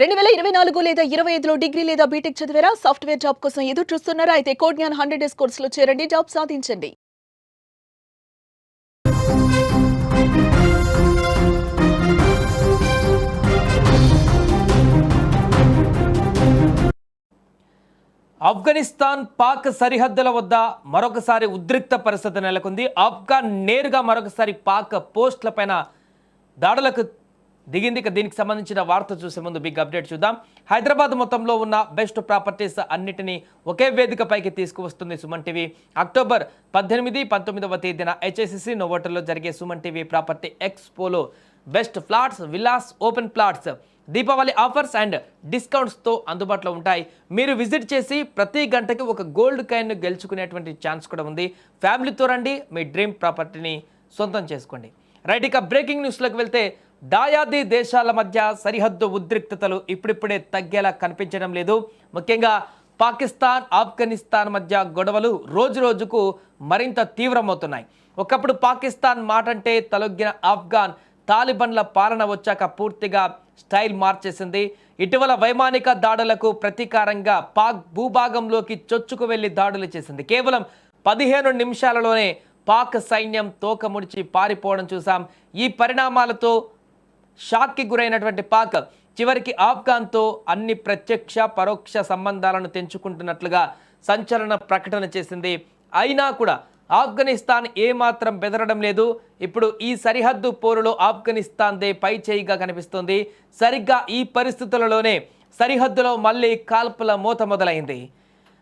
రెండు వేల ఇరవై నాలుగు లేదా ఇరవై ఐదులో డిగ్రీ లేదా బీటెక్ చదివారా? సాఫ్ట్వేర్ జాబ్ కోసం ఎదురు చూస్తున్నారా? అయితే కోడ్ఞాన్ హండ్రెడ్ డేస్ కోర్సులో చేరండి జాబ్ సాధించండి. ఆఫ్ఘనిస్తాన్ పాక్ సరిహద్దుల వద్ద మరొకసారి ఉద్రిక్త పరిస్థితి నెలకొంది. ఆఫ్ఘాన్ నేరుగా మరొకసారి పాక్ పోస్టులపైన దాడులకు దిగింది. ఇక దీనికి సంబంధించిన వార్త చూసే ముందు బిగ్ అప్డేట్ చూద్దాం. హైదరాబాద్ మొత్తంలో ఉన్న బెస్ట్ ప్రాపర్టీస్ అన్నిటినీ ఒకే వేదికపైకి తీసుకువస్తుంది సుమన్ టీవీ. అక్టోబర్ పద్దెనిమిది పంతొమ్మిదవ తేదీన హెచ్ఎస్సిసి నోవోటల్లో జరిగే Suman TV property ఎక్స్పోలో best flats villas open plots Deepavali offers and డిస్కౌంట్స్తో అందుబాటులో ఉంటాయి. మీరు విజిట్ చేసి ప్రతి గంటకి ఒక గోల్డ్ కాయిన్ గెలుచుకునేటువంటి ఛాన్స్ కూడా ఉంది. ఫ్యామిలీతో రండి మీ డ్రీమ్ ప్రాపర్టీని సొంతం చేసుకోండి. రైట్ ఇక బ్రేకింగ్ న్యూస్లోకి వెళ్తే దాయాది దేశాల మధ్య సరిహద్దు ఉద్రిక్తతలు ఇప్పుడిప్పుడే తగ్గేలా కనిపించడం లేదు. ముఖ్యంగా పాకిస్తాన్ ఆఫ్ఘనిస్తాన్ మధ్య గొడవలు రోజు రోజుకు మరింత తీవ్రమవుతున్నాయి. ఒకప్పుడు పాకిస్తాన్ మాటంటే తలొగ్గిన ఆఫ్ఘాన్ తాలిబన్ల పాలన వచ్చాక పూర్తిగా స్టైల్ మార్చేసింది. ఇటీవల వైమానిక దాడులకు ప్రతీకారంగా పాక్ భూభాగంలోకి చొచ్చుకు వెళ్ళి దాడులు చేసింది. కేవలం పదిహేను నిమిషాలలోనే పాక్ సైన్యం తోకముడిచి పారిపోవడం చూసాం ఈ పరిణామాలతో షాక్కి గురైనటువంటి పాక్ చివరికి ఆఫ్ఘాన్తో అన్ని ప్రత్యక్ష పరోక్ష సంబంధాలను తెంచుకుంటున్నట్లుగా సంచలన ప్రకటన చేసింది. అయినా కూడా ఆఫ్ఘనిస్తాన్ ఏమాత్రం బెదరడం లేదు. ఇప్పుడు ఈ సరిహద్దు పోరులో ఆఫ్ఘనిస్తాన్దే పై చేయిగా కనిపిస్తుంది. సరిగ్గా ఈ పరిస్థితులలోనే సరిహద్దులో మళ్ళీ కాల్పుల మూత మొదలైంది.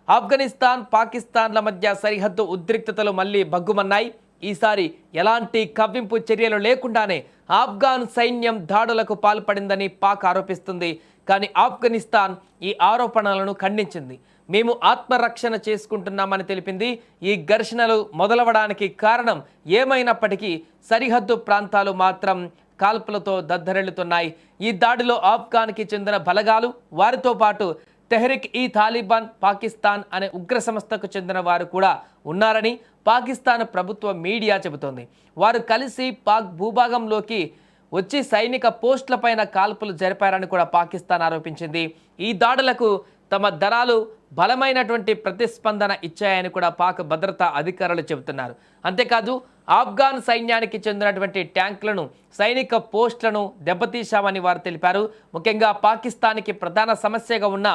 ఆఫ్ఘనిస్తాన్ పాకిస్తాన్ల మధ్య సరిహద్దు ఉద్రిక్తతలు మళ్ళీ భగ్గుమన్నాయి. ఈసారి ఎలాంటి కవ్వింపు చర్యలు లేకుండానే ఆఫ్ఘాన్ సైన్యం దాడులకు పాల్పడిందని పాక్ ఆరోపిస్తుంది. కానీ ఆఫ్ఘనిస్తాన్ ఈ ఆరోపణలను ఖండించింది. మేము ఆత్మరక్షణ చేసుకుంటున్నామని తెలిపింది. ఈ ఘర్షణలు మొదలవడానికి కారణం ఏమైనప్పటికీ సరిహద్దు ప్రాంతాలు మాత్రం కాల్పులతో దద్దరెళ్ళుతున్నాయి. ఈ దాడిలో ఆఫ్ఘాన్కి చెందిన బలగాలు వారితో పాటు తెహ్రిక్ ఈ తాలిబాన్ పాకిస్తాన్ అనే ఉగ్ర సంస్థకు చెందిన వారు కూడా ఉన్నారని పాకిస్తాన్ ప్రభుత్వ మీడియా చెబుతోంది. వారు కలిసి పాక్ భూభాగంలోకి వచ్చి సైనిక పోస్టులపైన కాల్పులు జరిపారని కూడా పాకిస్తాన్ ఆరోపించింది. ఈ దాడులకు తమ దళాలు బలమైనటువంటి ప్రతిస్పందన ఇచ్చాయని కూడా పాక్ భద్రతా అధికారులు చెబుతున్నారు. అంతేకాదు ఆఫ్ఘాన్ సైన్యానికి చెందినటువంటి ట్యాంకులను సైనిక పోస్టులను దెబ్బతీశామని వారు తెలిపారు. ముఖ్యంగా పాకిస్తాన్కి ప్రధాన సమస్యగా ఉన్న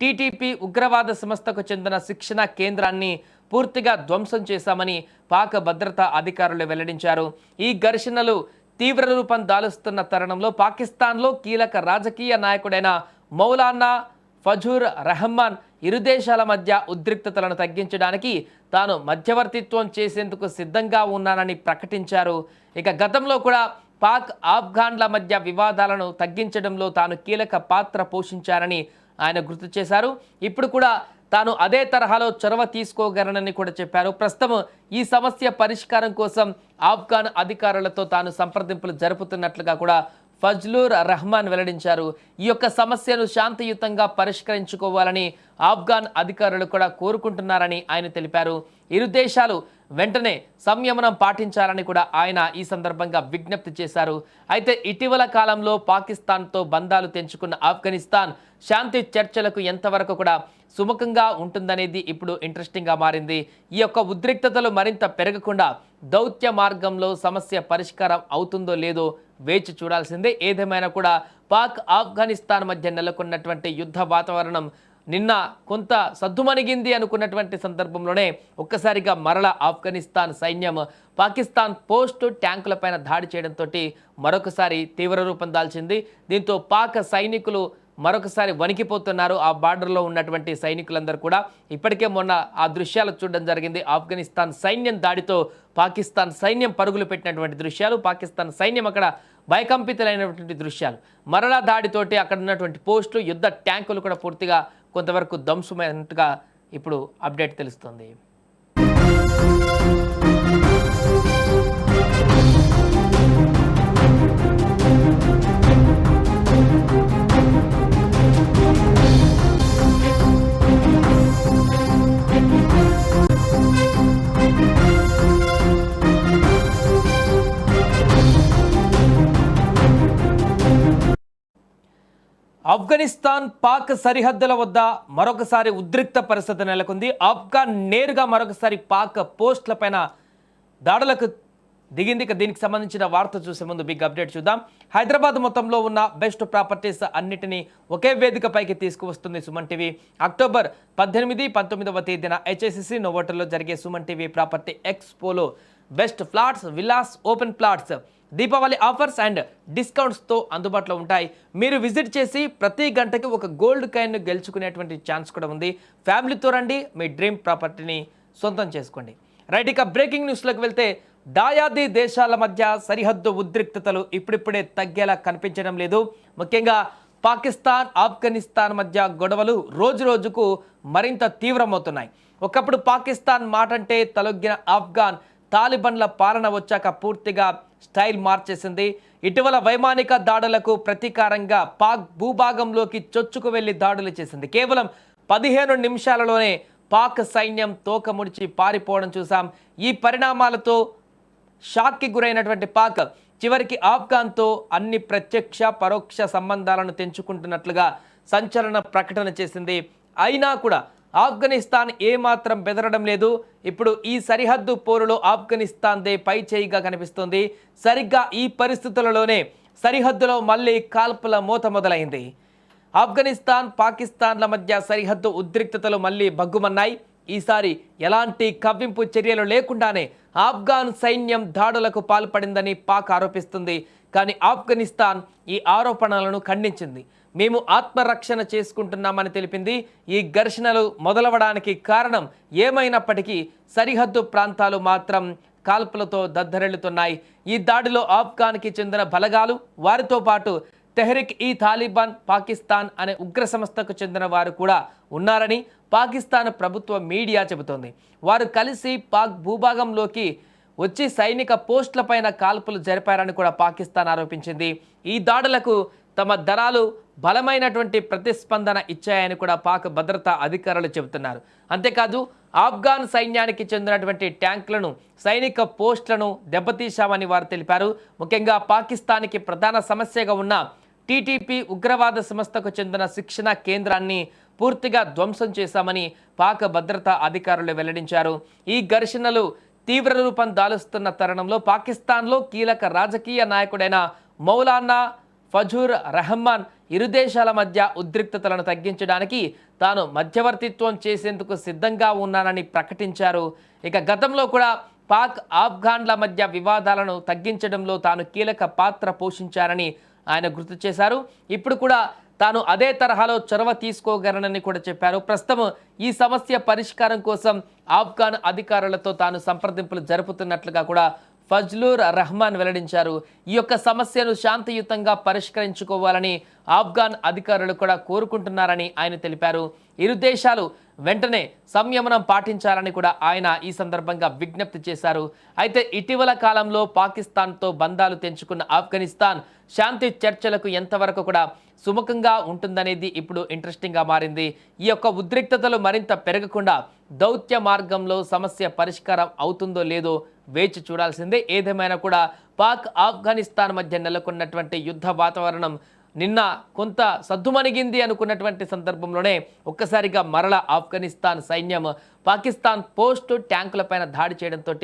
టీటీపీ ఉగ్రవాద సంస్థకు చెందిన శిక్షణ కేంద్రాన్ని పూర్తిగా ధ్వంసం చేశామని పాక భద్రతా అధికారులు వెల్లడించారు. ఈ ఘర్షణలు తీవ్ర రూపం దాలుస్తున్న తరుణంలో పాకిస్తాన్లో కీలక రాజకీయ నాయకుడైన మౌలానా ఫజూర్ రెహమాన్ ఇరు దేశాల మధ్య ఉద్రిక్తతలను తగ్గించడానికి తాను మధ్యవర్తిత్వం చేసేందుకు సిద్ధంగా ఉన్నానని ప్రకటించారు. ఇక గతంలో కూడా పాక్ ఆఫ్ఘాన్ల మధ్య వివాదాలను తగ్గించడంలో తాను కీలక పాత్ర పోషించారని ఆయన గుర్తు చేశారు. ఇప్పుడు కూడా తాను అదే తరహాలో చొరవ తీసుకోగలనని కూడా చెప్పారు. ప్రస్తుతం ఈ సమస్య పరిష్కారం కోసం ఆఫ్ఘాన్ అధికారులతో తాను సంప్రదింపులు జరుపుతున్నట్లుగా కూడా ఫజ్లూర్ రహమాన్ వెల్లడించారు. ఈ యొక్క సమస్యను శాంతియుతంగా పరిష్కరించుకోవాలని ఆఫ్ఘాన్ అధికారులు కూడా కోరుకుంటున్నారని ఆయన తెలిపారు. ఇరు దేశాలు వెంటనే సంయమనం పాటించాలని కూడా ఆయన ఈ సందర్భంగా విజ్ఞప్తి చేశారు. అయితే ఇటీవల కాలంలో పాకిస్తాన్తో బంధాలు తెంచుకున్న ఆఫ్ఘనిస్తాన్ శాంతి చర్చలకు ఎంతవరకు కూడా సుముఖంగా ఉంటుందనేది ఇప్పుడు ఇంట్రెస్టింగ్గా మారింది. ఈ యొక్క ఉద్రిక్తతలు మరింత పెరగకుండా దౌత్య మార్గంలో సమస్య పరిష్కారం అవుతుందో లేదో వేచి చూడాల్సిందే. ఏదేమైనా కూడా పాక్ ఆఫ్ఘనిస్తాన్ మధ్య నెలకొన్నటువంటి యుద్ధ వాతావరణం నిన్న కొంత సద్దుమణిగింది అనుకున్నటువంటి సందర్భంలోనే ఒక్కసారిగా మరల ఆఫ్ఘనిస్తాన్ సైన్యం పాకిస్తాన్ పోస్ట్ ట్యాంకులపైన దాడి చేయడంతో మరొకసారి తీవ్ర రూపం దాల్చింది. దీంతో పాక్ సైనికులు మరొకసారి వణికిపోతున్నారు. ఆ బార్డర్లో ఉన్నటువంటి సైనికులందరూ కూడా ఇప్పటికే మొన్న ఆ దృశ్యాలు చూడడం జరిగింది. ఆఫ్ఘనిస్తాన్ సైన్యం దాడితో పాకిస్తాన్ సైన్యం పరుగులు పెట్టినటువంటి దృశ్యాలు. పాకిస్తాన్ సైన్యం అక్కడ భయకంపితులైనటువంటి దృశ్యాలు. మరలా దాడితోటి అక్కడ ఉన్నటువంటి పోస్టులు యుద్ధ ట్యాంకులు కూడా పూర్తిగా కొంతవరకు ధ్వంసమైనట్టుగా ఇప్పుడు అప్డేట్ తెలుస్తుంది. ఆఫ్ఘనిస్తాన్ పాక్ సరిహద్దుల వద్ద మరొకసారి ఉద్రిక్త పరిస్థితి నెలకొంది. ఆఫ్ఘాన్ నేరుగా మరొకసారి పాక్ పోస్టులపైన దాడులకు దిగింది. ఇక దీనికి సంబంధించిన వార్త చూసే ముందు బిగ్ అప్డేట్ చూద్దాం. హైదరాబాద్ మొత్తంలో ఉన్న బెస్ట్ ప్రాపర్టీస్ అన్నిటినీ ఒకే వేదికపైకి తీసుకువస్తుంది సుమన్ టీవీ. అక్టోబర్ పద్దెనిమిది పంతొమ్మిదవ తేదీన హెచ్ఐసిసి నోవోటర్లో జరిగే Suman TV property ఎక్స్పోలో best flats villas open flats Deepavali offers and డిస్కౌంట్స్తో అందుబాటులో ఉంటాయి. మీరు విజిట్ చేసి ప్రతి గంటకి ఒక గోల్డ్ కాయిన్ను గెలుచుకునేటువంటి ఛాన్స్ కూడా ఉంది. ఫ్యామిలీతో రండి మీ డ్రీమ్ ప్రాపర్టీని సొంతం చేసుకోండి. రైట్ ఇక బ్రేకింగ్ న్యూస్లోకి వెళ్తే దాయాది దేశాల మధ్య సరిహద్దు ఉద్రిక్తతలు ఇప్పుడిప్పుడే తగ్గేలా కనిపించడం లేదు. ముఖ్యంగా పాకిస్తాన్ ఆఫ్ఘనిస్తాన్ మధ్య గొడవలు రోజు రోజుకు మరింత తీవ్రమవుతున్నాయి. ఒకప్పుడు పాకిస్తాన్ మాటంటే తలొగ్గిన ఆఫ్ఘాన్ తాలిబన్ల పాలన వచ్చాక పూర్తిగా స్టైల్ మార్చేసింది. ఇటీవల వైమానిక దాడులకు ప్రతీకారంగా పాక్ భూభాగంలోకి చొచ్చుకు వెళ్ళి దాడులు చేసింది. కేవలం పదిహేను నిమిషాలలోనే పాక్ సైన్యం తోక ముడిచి పారిపోవడం చూసాం ఈ పరిణామాలతో షాక్కి గురైనటువంటి పాక్ చివరికి ఆఫ్ఘాన్తో అన్ని ప్రత్యక్ష పరోక్ష సంబంధాలను తెంచుకుంటున్నట్లుగా సంచలన ప్రకటన చేసింది. అయినా కూడా ఆఫ్ఘనిస్తాన్ ఏమాత్రం బెదరడం లేదు. ఇప్పుడు ఈ సరిహద్దు పోరులో ఆఫ్ఘనిస్తాన్దే పై చేయిగా కనిపిస్తుంది. సరిగ్గా ఈ పరిస్థితులలోనే సరిహద్దులో మళ్ళీ కాల్పుల మూత మొదలైంది. ఆఫ్ఘనిస్తాన్ పాకిస్తాన్ల మధ్య సరిహద్దు ఉద్రిక్తతలు మళ్ళీ బగ్గుమన్నాయి ఈసారి ఎలాంటి కవ్వింపు చర్యలు లేకుండానే ఆఫ్ఘాన్ సైన్యం దాడులకు పాల్పడిందని పాక్ ఆరోపిస్తుంది. కానీ ఆఫ్ఘనిస్తాన్ ఈ ఆరోపణలను ఖండించింది. మేము ఆత్మరక్షణ చేసుకుంటున్నామని తెలిపింది. ఈ ఘర్షణలు మొదలవడానికి కారణం ఏమైనప్పటికీ సరిహద్దు ప్రాంతాలు మాత్రం కాల్పులతో దద్దరెళ్ళుతున్నాయి. ఈ దాడిలో ఆఫ్ఘాన్కి చెందిన బలగాలు వారితో పాటు తెహ్రిక్ ఈ తాలిబాన్ పాకిస్తాన్ అనే ఉగ్ర సంస్థకు చెందిన వారు కూడా ఉన్నారని పాకిస్తాన్ ప్రభుత్వ మీడియా చెబుతోంది. వారు కలిసి పాక్ భూభాగంలోకి వచ్చి సైనిక పోస్టులపైన కాల్పులు జరిపారని కూడా పాకిస్తాన్ ఆరోపించింది. ఈ దాడులకు తమ దళాలు బలమైనటువంటి ప్రతిస్పందన ఇచ్చాయని కూడా పాక్ భద్రతా అధికారులు చెబుతున్నారు. అంతేకాదు ఆఫ్ఘాన్ సైన్యానికి చెందినటువంటి ట్యాంకులను సైనిక పోస్టులను దెబ్బతీశామని వారు తెలిపారు. ముఖ్యంగా పాకిస్తాన్కి ప్రధాన సమస్యగా ఉన్న టీటీపీ ఉగ్రవాద సంస్థకు చెందిన శిక్షణ కేంద్రాన్ని పూర్తిగా ధ్వంసం చేశామని పాక్ భద్రతా అధికారులు వెల్లడించారు. ఈ ఘర్షణలు తీవ్ర రూపం దాలుస్తున్న తరుణంలో పాకిస్తాన్లో కీలక రాజకీయ నాయకుడైన మౌలానా ఫజూర్ రెహమాన్ ఇరు దేశాల మధ్య ఉద్రిక్తతలను తగ్గించడానికి తాను మధ్యవర్తిత్వం చేసేందుకు సిద్ధంగా ఉన్నానని ప్రకటించారు. ఇక గతంలో కూడా పాక్ ఆఫ్ఘాన్ల మధ్య వివాదాలను తగ్గించడంలో తాను కీలక పాత్ర పోషించారని ఆయన గుర్తు చేశారు. ఇప్పుడు కూడా తాను అదే తరహాలో చొరవ తీసుకోగలనని కూడా చెప్పారు. ప్రస్తుతం ఈ సమస్య పరిష్కారం కోసం ఆఫ్ఘాన్ అధికారులతో తాను సంప్రదింపులు జరుపుతున్నట్లుగా కూడా ఫజ్లూర్ రహమాన్ వెల్లడించారు. ఈ యొక్క సమస్యను శాంతియుతంగా పరిష్కరించుకోవాలని ఆఫ్ఘాన్ అధికారులు కూడా కోరుకుంటున్నారని ఆయన తెలిపారు. ఇరు దేశాలు వెంటనే సంయమనం పాటించాలని కూడా ఆయన ఈ సందర్భంగా విజ్ఞప్తి చేశారు. అయితే ఇటీవల కాలంలో పాకిస్తాన్తో బంధాలు తెంచుకున్న ఆఫ్ఘనిస్తాన్ శాంతి చర్చలకు ఎంతవరకు కూడా సుముఖంగా ఉంటుందనేది ఇప్పుడు ఇంట్రెస్టింగ్గా మారింది. ఈ యొక్క ఉద్రిక్తతలు మరింత పెరగకుండా దౌత్య మార్గంలో సమస్య పరిష్కారం అవుతుందో లేదో వేచి చూడాల్సిందే. ఏదేమైనా కూడా పాక్ ఆఫ్ఘనిస్తాన్ మధ్య నెలకొన్నటువంటి యుద్ధ వాతావరణం నిన్న కొంత సద్దుమణిగింది అనుకున్నటువంటి సందర్భంలోనే ఒక్కసారిగా మరల ఆఫ్ఘనిస్తాన్ సైన్యం పాకిస్తాన్ పోస్టు ట్యాంకులపైన దాడి చేయడంతో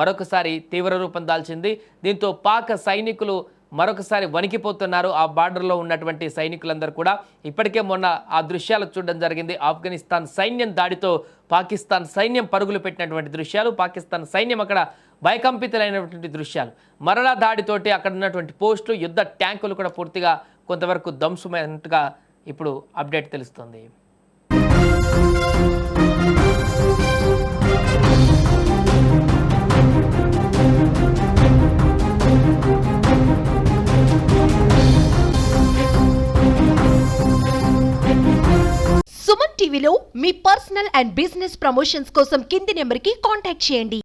మరొకసారి తీవ్ర రూపం దాల్చింది. దీంతో పాక్ సైనికులు మరొకసారి వణికిపోతున్నారు. ఆ బార్డర్లో ఉన్నటువంటి సైనికులందరూ కూడా ఇప్పటికే మొన్న ఆ దృశ్యాలు చూడడం జరిగింది. ఆఫ్ఘనిస్తాన్ సైన్యం దాడితో పాకిస్తాన్ సైన్యం పరుగులు పెట్టినటువంటి దృశ్యాలు పాకిస్తాన్ సైన్యం అక్కడ భయకంపితులైనటువంటి దృశ్యాలు. మరలా దాడితోటి అక్కడ ఉన్నటువంటి పోస్టులు యుద్ధ ట్యాంకులు కూడా పూర్తిగా కొంతవరకు ధ్వంసమైనట్టుగా ఇప్పుడు అప్డేట్ తెలుస్తుంది. సుమన్ టీవీలో మీ పర్సనల్ అండ్ బిజినెస్ ప్రమోషన్స్ కోసం కింది నెంబర్కి కాంటాక్ట్ చేయండి.